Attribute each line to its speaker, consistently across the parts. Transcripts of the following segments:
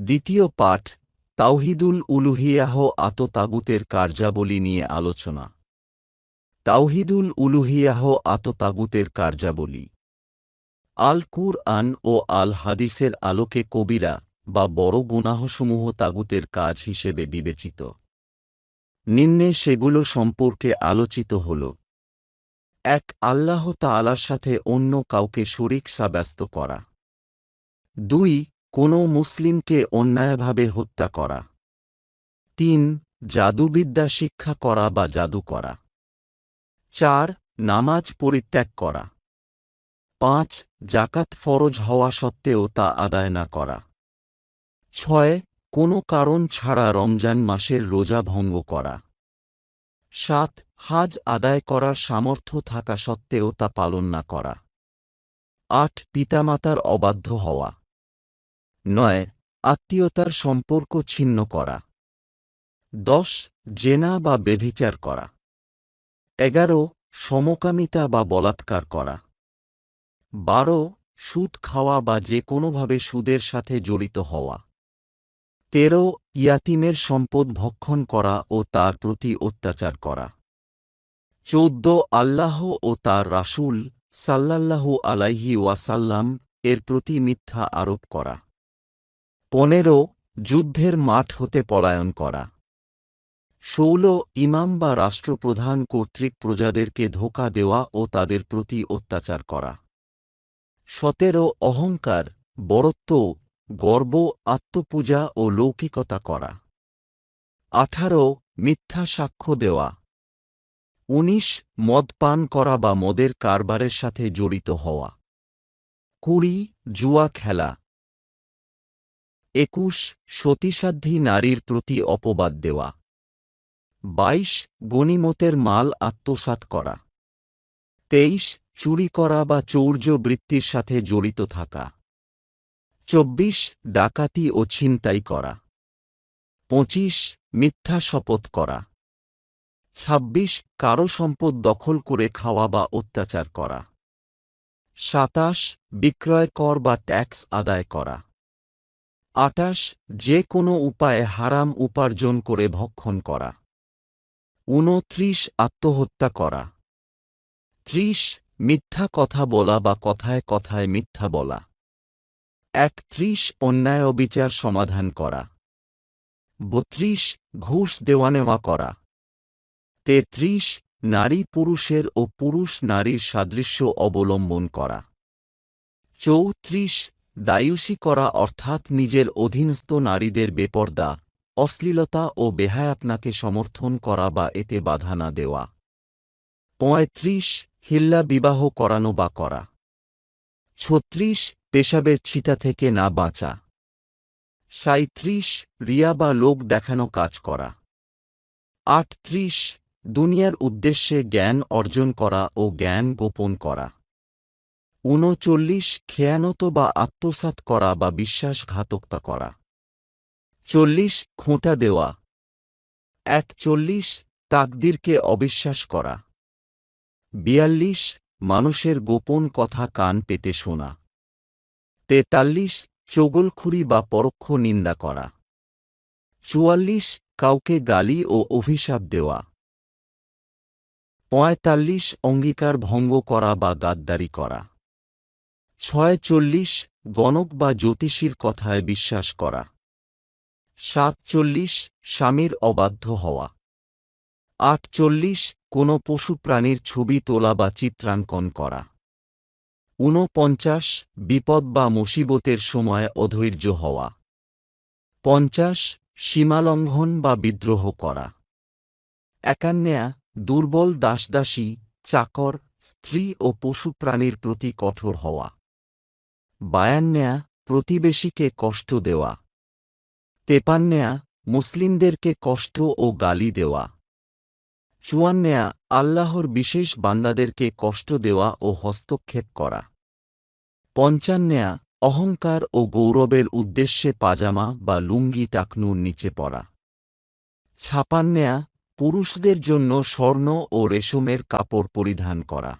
Speaker 1: দ্বিতীয় পাঠ, তাওহিদুল উলুহিয়াহ আততাগুতের কার্যাবলী নিয়ে আলোচনা। তাওহিদুল উলুহিয়াহ আততাগুতের কার্যাবলী। আল কুর আন ও আল হাদিসের আলোকে কবিরা বা বড় গুনাহসমূহ তাগুতের কাজ হিসেবে বিবেচিত। নিম্নে সেগুলো সম্পর্কে আলোচিত হল। এক, আল্লাহ তাআলার সাথে অন্য কাউকে শরিক সাব্যস্ত করা। দুই কোনো মুসলিমকে অন্যায়ভাবে হত্যা করা। তিন, জাদুবিদ্যা শিক্ষা করা বা জাদু করা। চার, নামাজ পরিত্যাগ করা। পাঁচ জাকাত ফরজ হওয়া সত্ত্বেও তা আদায় না করা। ছয়, কোনো কারণ ছাড়া রমজান মাসের রোজা ভঙ্গ করা। সাত, হাজ আদায় করার সামর্থ্য থাকা সত্ত্বেও তা পালন না করা। আট, পিতামাতার অবাধ্য হওয়া। নয়, আত্মীয়তার সম্পর্ক ছিন্ন করা। দশ, জেনা বা বেভিচার করা। এগারো, সমকামিতা বা বলাৎকার করা। বারো, সুদ খাওয়া বা যে কোনোভাবে সুদের সাথে জড়িত হওয়া। তেরো, ইয়াতিমের সম্পদ ভক্ষণ করা ও তার প্রতি অত্যাচার করা। চৌদ্দ, আল্লাহ ও তার রাসূল সাল্লাল্লাহু আলাইহি ওয়াসাল্লাম এর প্রতি মিথ্যা আরোপ করা। পনেরো, যুদ্ধের মাঠ হতে পলায়ন করা। ষোল, ইমাম বা রাষ্ট্রপ্রধান কর্তৃক প্রজাদেরকে ধোকা দেওয়া ও তাদের প্রতি অত্যাচার করা। সতেরো, অহংকার বরত্ব গর্ব, আত্মপূজা ও লৌকিকতা করা। আঠারো, মিথ্যা সাক্ষ্য দেওয়া। উনিশ, মদ পান করা বা মদের কারবারের সাথে জড়িত হওয়া। কুড়ি, জুয়া খেলা। একুশ, সতীসাধ্যী নারীর প্রতি অপবাদ দেওয়া। বাইশ, গণিমতের মাল আত্মসাৎ করা। তেইশ, চুরি করা বা চৌর্য বৃত্তির সাথে জড়িত থাকা। চব্বিশ, ডাকাতি ও ছিনতাই করা। পঁচিশ, মিথ্যা শপথ করা। ছাব্বিশ, কারও সম্পদ দখল করে খাওয়া বা অত্যাচার করা। সাতাশ, বিক্রয় কর বা ট্যাক্স আদায় করা। আটাশ, যে কোনো উপায়ে হারাম উপার্জন করে ভক্ষণ করা। ঊনত্রিশ, আত্মহত্যা করা। ত্রিশ, মিথ্যা কথা বলা বা কথায় কথায় মিথ্যা বলা। একত্রিশ, অন্যায় অবিচার সমাধান করা। বত্রিশ, ঘুষ দেওয়া নেওয়া করা। তেত্রিশ, নারী পুরুষের ও পুরুষ নারীর সাদৃশ্য অবলম্বন করা। চৌত্রিশ দায়ুষী করা অর্থাৎ নিজের অধীনস্থ নারীদের বেপর্দা, অশ্লীলতা ও বেহায়াপনাকে সমর্থন করা বা এতে বাধা না দেওয়া। পঁয়ত্রিশ, হিল্লা বিবাহ করানো বা করা। ছত্রিশ, পেশাবের ছিতা থেকে না বাঁচা। সাঁত্রিশ রিয়া বা লোক দেখানো কাজ করা। আটত্রিশ, দুনিয়ার উদ্দেশ্যে জ্ঞান অর্জন করা ও জ্ঞান গোপন করা। ঊনচল্লিশ খেয়ানত বা আত্মসাৎ করা বা বিশ্বাসঘাতকতা করা। চল্লিশ খোঁটা দেওয়া। একচল্লিশ তাকদিরকে অবিশ্বাস করা। বিয়াল্লিশ মানুষের গোপন কথা কান পেতে শোনা। তেতাল্লিশ চগলখুরি বা পরোক্ষ নিন্দা করা। চুয়াল্লিশ কাউকে গালি ও অভিশাপ দেওয়া। পঁয়তাল্লিশ অঙ্গীকার ভঙ্গ করা বা গাদ্দারি করা। ছয়চল্লিশ গণক বা জ্যোতিষীর কথায় বিশ্বাস করা। সাতচল্লিশ স্বামীর অবাধ্য হওয়া। আটচল্লিশ কোনো পশু প্রাণীর ছবি তোলা বা চিত্রাঙ্কন করা। ঊনপঞ্চাশ বিপদ বা মুসিবতের সময় অধৈর্য হওয়া। পঞ্চাশ সীমালঙ্ঘন বা বিদ্রোহ করা। একান্নেয়া দুর্বল দাসদাসী, চাকর, স্ত্রী ও পশু প্রাণীর প্রতি কঠোর হওয়া। বায়ান্নেয়া প্রতিবেশীকে কষ্ট দেওয়া। তেপান্নেয়া মুসলিমদেরকে কষ্ট ও গালি দেওয়া। চুয়ান্নেয়া আল্লাহর বিশেষ বান্দাদেরকে কষ্ট দেওয়া ও হস্তক্ষেপ করা। পঞ্চান্নেয়া অহংকার ও গৌরবের উদ্দেশ্যে পাজামা বা লুঙ্গি টাকনুর নিচে পড়া। ছাপান্নেয়া পুরুষদের জন্য স্বর্ণ ও রেশমের কাপড় পরিধান করা।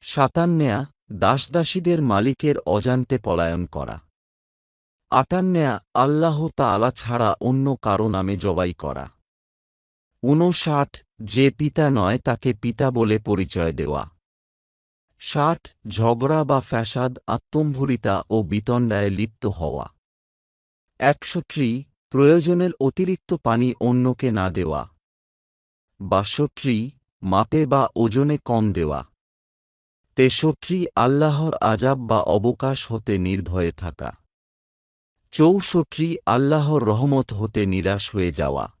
Speaker 1: সাতান্নেয়া দাসদাসীদের মালিকের অজান্তে পলায়ন করা। আটান্নেয়া আল্লাহ তাআলা ছাড়া অন্য কারও নামে জবাই করা। ঊনষাট, যে পিতা নয় তাকে পিতা বলে পরিচয় দেওয়া। ষাট, ঝগড়া বা ফ্যাসাদ, আত্মম্ভরিতা ও বিতণ্ডায় লিপ্ত হওয়া। একষট্টি, প্রয়োজনের অতিরিক্ত পানি অন্যকে না দেওয়া। বাষট্টি, মাপে বা ওজনে কম দেওয়া। তেষট্টি আল্লাহর আজাব বা অবকাশ হতে নির্ভয়ে থাকা। চৌষট্টি আল্লাহর রহমত হতে নিরাশ হয়ে যাওয়া।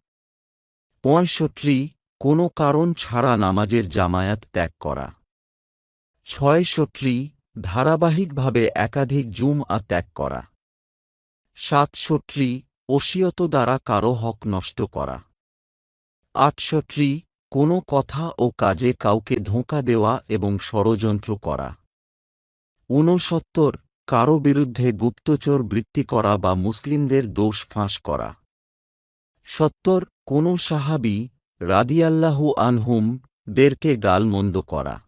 Speaker 1: পঁয়ষট্টি, কোনো কারণ ছাড়া নামাজের জামায়াত ত্যাগ করা। ছয়ষট্টি, ধারাবাহিকভাবে একাধিক জুম আ ত্যাগ করা। সাতষট্টি, ওসিয়ত দ্বারা কারও হক নষ্ট করা। আটষট্টি কোনো কথা ও কাজে কাউকে ধোঁকা দেওয়া এবং ষড়যন্ত্র করা। ঊনসত্তর, কারও বিরুদ্ধে গুপ্তচর বৃত্তি করা বা মুসলিমদের দোষ ফাঁস করা। সত্তর, কোনো সাহাবি রাদিয়াল্লাহু আনহুম দেরকে গালমন্দ করা।